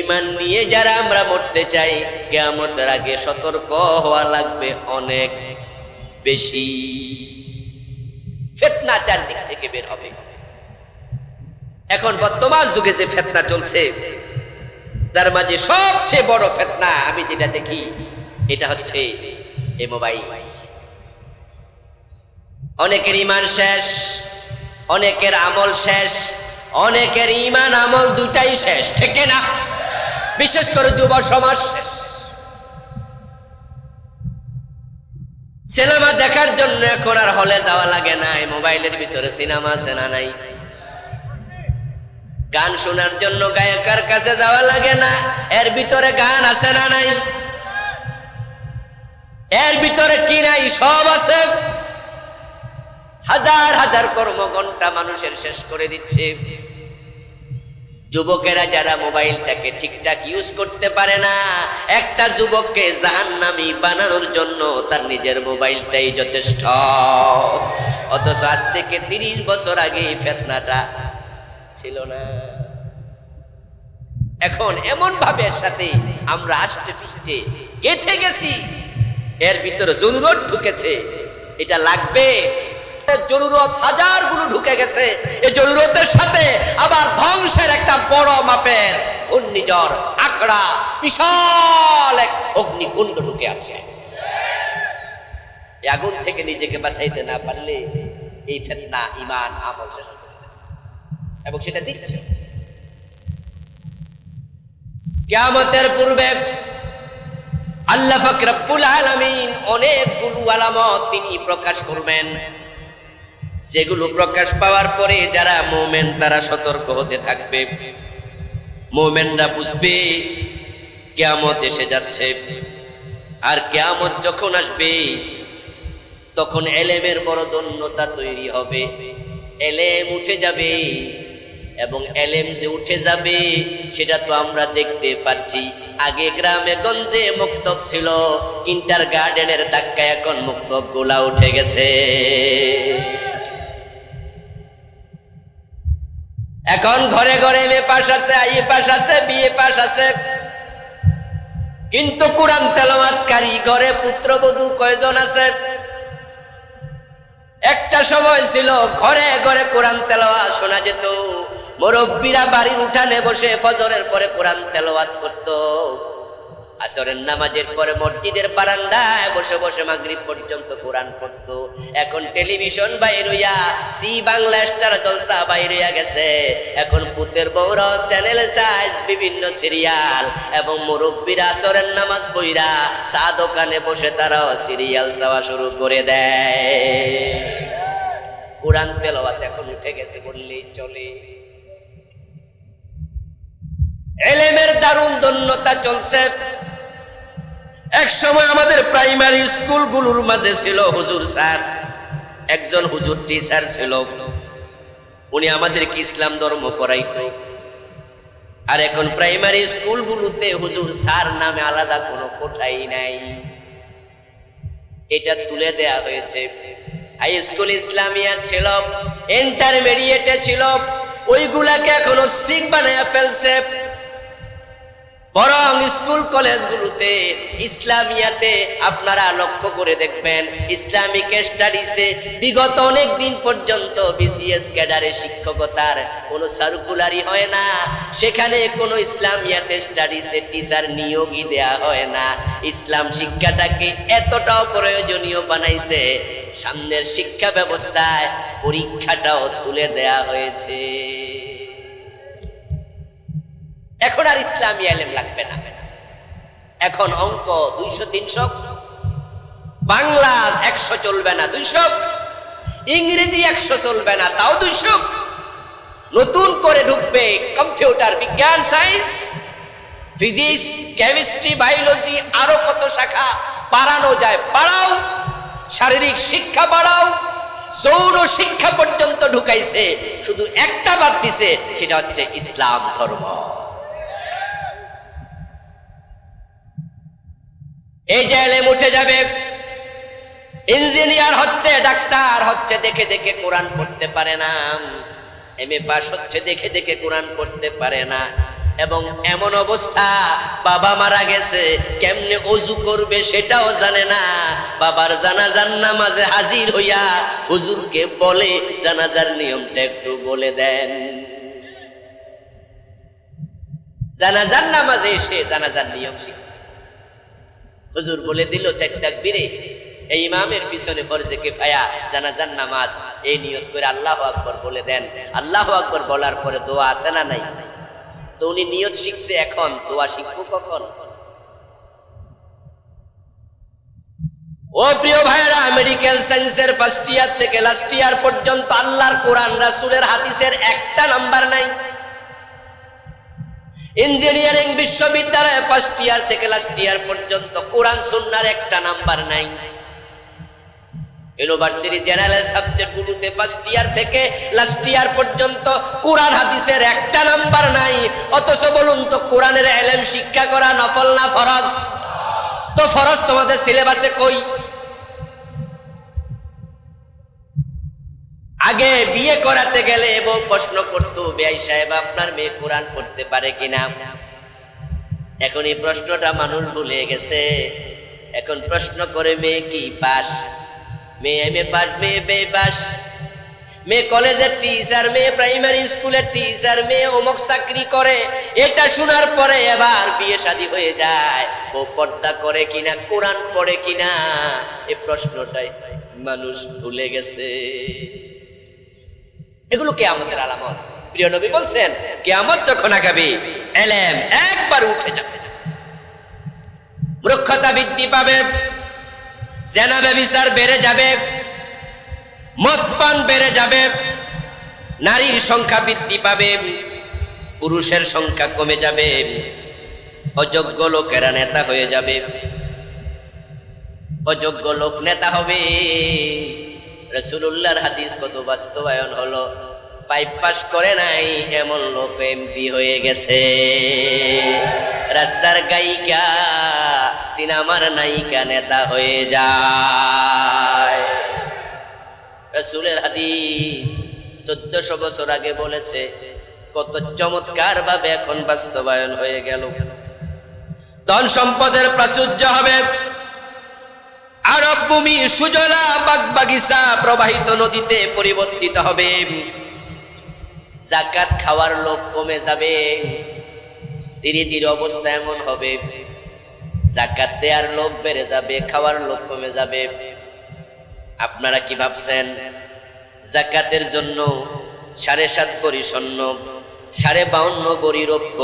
ইমান নিয়ে যারা আমরা মরতে চাই, কেয়ামতের আগে সতর্ক হওয়া লাগবে অনেক বেশি। ফেতনা চারদিক থেকে বের হবে। এখন বর্তমান যুগে যে ফেতনা চলছে, তার মাঝে সবচেয়ে বড় ফেতনা আমি যেটা দেখি, এটা হচ্ছে এ মোবাইল। অনেকের ইমান শেষ, অনেকের আমল শেষ, অনেকের ইমান আমল দুটাই শেষ, ঠিক না বিশেষ করে যুব সমাজ। সিনেমা দেখার জন্য এখন আর হলে যাওয়া লাগে না এই মোবাইলের ভিতরে সিনেমা আছে না নাই। গান শোনার জন্য গায়কের কাছে যাওয়া লাগে না, এর ভিতরে গান আছে না নাই? এর ভিতরে কি নাই? সব আছে। হাজার হাজার কর্মঘন্টা মানুষের শেষ করে দিচ্ছে। যুবকেরা যারা মোবাইলটাকে ঠিকঠাক ইউজ করতে পারে না, একটা যুবককে জাহান্নামি বানানোর জন্য তার নিজের মোবাইলটাই যথেষ্ট। অথচ আজ থেকে তিরিশ বছর আগে ফেতনাটা ছিল না। এখন এমন ভাবে সাথে আমরা আষ্টে পিষ্টে গেঁথে গেছি, এর ভিতরে জরুরত ঢুকেছে, এটা লাগবে। জরুরত হাজারগুলো ঢুকে গেছে। এই জরুরতের সাথে আবার ধ্বংসের একটা বড় মাপের ঘূর্ণিঝড়, আখড়া, বিশাল এক অগ্নিকুণ্ড ঢুকে আছে। আগুন থেকে নিজেকে বাঁচাইতে না পারলে এই ফেতনা ইমান আমল শেষ এবং সেটা দিচ্ছে। কিয়ামতের পূর্বে আল্লাহ ফাকরাবুল আলামিন অনেকগুলো আলামত তিনি প্রকাশ করবেন। যেগুলো প্রকাশ পাওয়ার পরে যারা মোমেন, তারা সতর্ক হতে থাকবে। মোমেনরা বুঝবে, কেয়ামত এসে যাচ্ছে। আর কেয়ামত যখন আসবে, তখন এলেমের বড় দন্যতা তৈরি হবে। এলেম উঠে যাবে এবং এলেম যে উঠে যাবে, সেটা তো আমরা দেখতে পাচ্ছি। আগে গ্রামে গঞ্জে মুক্তব ছিল, ইন্টার গার্ডেনের ধাক্কা এখন মুক্তব গোলা উঠে গেছে। এখন ঘরে ঘরে এম পাশ আছে, আই এ পাশ আছে বিএ পাশ আছে। কিন্তু কোরআন তেলাওয়াতকারী ঘরে পুত্রবধূ কয়জন আছে? একটা সময় ছিল, ঘরে ঘরে কোরআন তেলাওয়াত শোনা যেত। মুরব্বীরা বাড়ির উঠানে বসে ফজরের পরে কোরআন তেলাওয়াত করত। আসরের নামাজের পরে মসজিদের বারান্দায় বসে বসে মাগরিব পর্যন্ত কোরআন পড়তো। এখন টেলিভিশন বাইরইয়া সি বাংলা স্টার জলসা বাইরইয়া গেছে। এখন পুতের বউর চ্যানেল চাইজ বিভিন্ন সিরিয়াল এবং মুরব্বীরা আসরের নামাজ পইরা চা দোকানে বসে তারাও সিরিয়াল চাওয়া শুরু করে দেয়। কোরআন তেলাওয়াত এখন উঠে গেছে বললেই চলে। এলেমের দারুণ দন্যতা চলছে। এক সময় আমাদের প্রাইমারি স্কুলগুলোর মাঝে ছিল হুজুর স্যার। একজন হুজুর টিচার ছিল। উনি আমাদেরকে ইসলাম ধর্ম পড়াইতো। আর এখন প্রাইমারি স্কুলগুলোতে হুজুর স্যার নামে আলাদা কোনো কোঠাই নাই। এটা তুলে দেয়া হয়েছে। হাই স্কুল ইসলামিয়া ছিল, ইন্টারমিডিয়েটে ছিল, ওইগুলাকে এখনও সিক বানায় ফেলছে। বরং স্কুল কলেজগুলোতে, ইসলামিয়াতে আপনারা লক্ষ্য করে দেখবেন, ইসলামিক স্টাডিজে বিগত অনেক দিন পর্যন্ত বিসিএস ক্যাডারে শিক্ষকতার কোনো সার্কুলারই হয় না। সেখানে কোনো ইসলামিয়াতে স্টাডিজে টিচার নিয়োগই দেয়া হয় না। ইসলাম শিক্ষাটাকে এতটাও প্রয়োজনীয় বানাইছে, সামনের শিক্ষা ব্যবস্থায় পরীক্ষাটাও তুলে দেয়া হয়েছে। এখন আর ইসলামী আলেম লাগবে না। এখন অঙ্ক দুইশো, তিনশো। বাংলা একশো চলবে না দুইশো। ইংরেজি একশো চলবে না তাও দুইশো। নতুন করে ঢুকবে কম্পিউটার বিজ্ঞান, সায়েন্স, ফিজিক্স, কেমিস্ট্রি, বায়োলজি, আরও কত শাখা বাড়ানো যায় বাড়াও। শারীরিক শিক্ষা বাড়াও। যৌন শিক্ষা পর্যন্ত ঢুকাইছে। শুধু একটা বাদ দিছে, সেটা হচ্ছে ইসলাম ধর্ম। এই যে এলেম উঠে যাবে। ইঞ্জিনিয়ার হচ্ছে, ডাক্তার হচ্ছে, দেখে দেখে কোরআন পড়তে পারে না। এম এ পাস হচ্ছে, দেখে দেখে কোরআন পড়তে পারে না। এবং এমন অবস্থা, বাবা মারা গেছে, কেমনে অজু করবে সেটাও জানে না। বাবার জানাজার নামাজে হাজির হইয়া হুজুরকে বলে, জানাজার নিয়মটা একটু বলে দেন। জানাজার নামাজে এসে জানাজার নিয়ম শিখছে। হুজুর বলে দিল চারটাক বীরে এই ইমামের পিছনে ফরজে কেফায়া, জানাজার নামাজ, এই নিয়ত করে আল্লাহ আকবর বলে দেন। আল্লাহ আকবর বলার পরে দোয়া আছে না নাই? তো উনি নিয়ত শিখছে এখন, দোয়া শিখব কখন? ও প্রিয় ভাইয়েরা, মেডিকেল সায়েন্সের ফার্স্ট ইয়ার থেকে লাস্ট ইয়ার পর্যন্ত আল্লাহর কোরআন, রাসূলের হাদিসের একটা নাম্বার নাই। ইঞ্জিনিয়ারিং বিশ্ববিদ্যালয়ে ফার্স্ট ইয়ার থেকে লাস্ট ইয়ার পর্যন্ত কোরআন, সুন্নার একটা নাম্বার নাই। ইউনিভার্সিটি জেনারেল সাবজেক্ট গুলোতে ফার্স্ট ইয়ার থেকে লাস্ট ইয়ার পর্যন্ত কোরআন, হাদিসের একটা নাম্বার নাই। অথচ বলুন তো, কোরআনের এলেম শিক্ষা করা নফল না ফরজ? তো ফরজ তোমাদের সিলেবাসে কই? আগে বিয়ে করাতে গেলে এবং প্রশ্ন করতো, বেআই সাহেব, আপনার মেয়ে কোরআন পড়তে পারে কিনা? এখন এই প্রশ্নটা মানুষ ভুলে গেছে। এখন প্রশ্ন করে, মেয়ে কি পাস? মেয়ে এম এ পাস, মেয়ে বে পাস। মেয়ে কলেজের টিচার, মেয়ে প্রাইমারি স্কুলের টিচার, মেয়ে অমুক চাকরি করে। এটা শোনার পরে এবার বিয়ে শাদী হয়ে যায়। ও পর্দা করে কিনা, কোরআন পড়ে কিনা, এ প্রশ্নটাই মানুষ ভুলে গেছে। এগুলো কে আমাদের আলামত। প্রিয় নবী বলছেন, কেয়ামত যখন আগাবে, এলেম একবার উঠে যাবে। মূর্খতা বৃদ্ধি পাবে, জেনা ব্যবিচার বেড়ে যাবে মদ পান বেড়ে যাবে, নারীর সংখ্যা বৃদ্ধি পাবে, পুরুষের সংখ্যা কমে যাবে, অযোগ্য লোকেরা নেতা হয়ে যাবে। অযোগ্য লোক নেতা হবে। রসুল্লাহর হাদিস কত বাস্তবায়ন হলো? পাইপ পাস করে নাই, এমন লোক এমপি হয়ে গেছে। রাস্তার গায়িকা, সিনেমার নায়িকা, নেতা হয়ে যায়। রসুলের হাদিস চোদ্দশো বছর আগে বলেছে, কত চমৎকার ভাবে এখন বাস্তবায়ন হয়ে গেল। ধন সম্পদের প্রাচুর্য হবে আরব ভূমি সুজলা বাগ বাগিচা প্রবাহিত নদীতে পরিবর্তিত হবে। জাকাত খাওয়ার লোক কমে যাবে। ধীরে ধীরে অবস্থা এমন হবে। জাকাত দেওয়ার লোক বেড়ে যাবে, খাওয়ার লোক কমে যাবে। আপনারা কি ভাবছেন? জাকাতের জন্য সাড়ে সাত বড়ি স্বর্ণ, সাড়ে বাউন্ন বড়ি রৌপ্য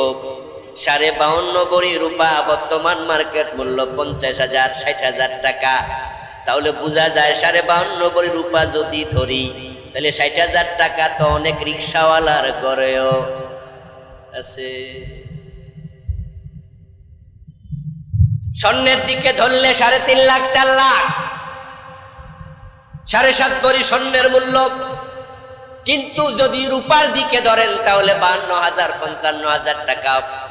সাড়ে বাউন্ন বড়ি রূপা বর্তমান মার্কেট মূল্য পঞ্চাশ হাজার, ষাট হাজার টাকা। তাহলে বোঝা যায় সাড়ে বাউন্ন বড়ি রূপা যদি ধরি, তাহলে ষাট হাজার টাকা তো অনেক রিক্সাওয়ালার ঘরেও আছে। স্বর্ণের দিকে ধরলে সাড়ে তিন লাখ, চার লাখ। সাড়ে সাত বড়ি স্বর্ণের মূল্য। কিন্তু যদি রূপার দিকে ধরেন, তাহলে বান্ন হাজার, পঞ্চান্ন হাজার টাকা।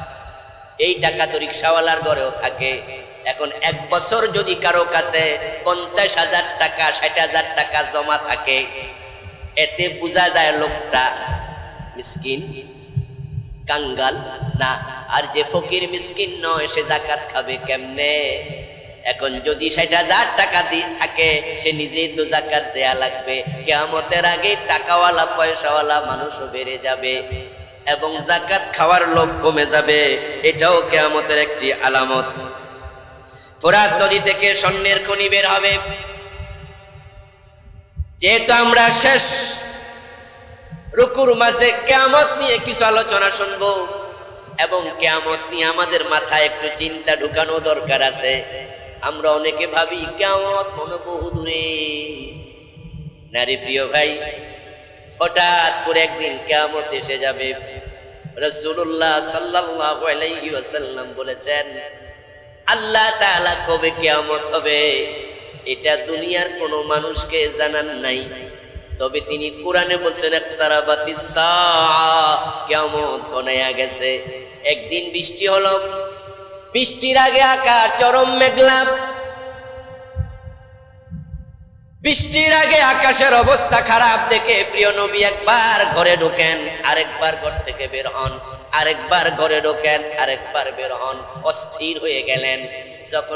এই টাকা তো রিক্সাওয়ালার ঘরেও থাকে। এখন এক বছর যদি কারও কাছে পঞ্চাশ হাজার টাকা, ষাট হাজার টাকা জমা থাকে, এতে বোঝা যায় লোকটা মিসকিন, কাঙ্গাল, না, আর যে ফকির মিসকিন নয়, সে জাকাত খাবে কেমনে? এখন যদি ষাট হাজার টাকা দিয়ে থাকে, সে নিজেই তো জাকাত দেয়া লাগবে। কেয়ামতের আগে টাকাওয়ালা, পয়সাওয়ালা মানুষও বেড়ে যাবে। এবং জাকাত খাওয়ার লোক কমে যাবে, এটাও কেয়ামতের একটি আলামত। ফোরাত নদী থেকে স্বর্ণের খনি বের হবে। যেহেতু আমরা শেষ রুকুর মাঝে কেয়ামত নিয়ে কিছু আলোচনা শুনব, এবং কেয়ামত নিয়ে আমাদের মাথায় একটু চিন্তা ঢুকানো দরকার আছে, আমরা অনেকে ভাবি কেয়ামত মনে বহু দূরে। নারী প্রিয় ভাই, হঠাৎ করে একদিন কেয়ামত এসে যাবে। রসুল্লাহ সাল্লাহ আলাইহি ওয়াসাল্লাম বলেছেন, আল্লাহ তাআলা কবে কেয়ামত হবে? এটা দুনিয়ার কোনো মানুষকে জানান নাই। তবে তিনি কোরআনে বলছেন, একতারাবাতি কেমন গনাইয়া গেছে। একদিন বৃষ্টি হলো। বৃষ্টির আগে আকার চরম মেঘলা। বৃষ্টির আগে আকাশের অবস্থা খারাপ দেখে প্রিয় নবী একবার ঘরে ঢোকেন, আরেকবার ঘর থেকে বের হন, আরেকবার ঘরে ঢোকেন, আরেকবার বের হন, অস্থির হয়ে গেলেন। যখন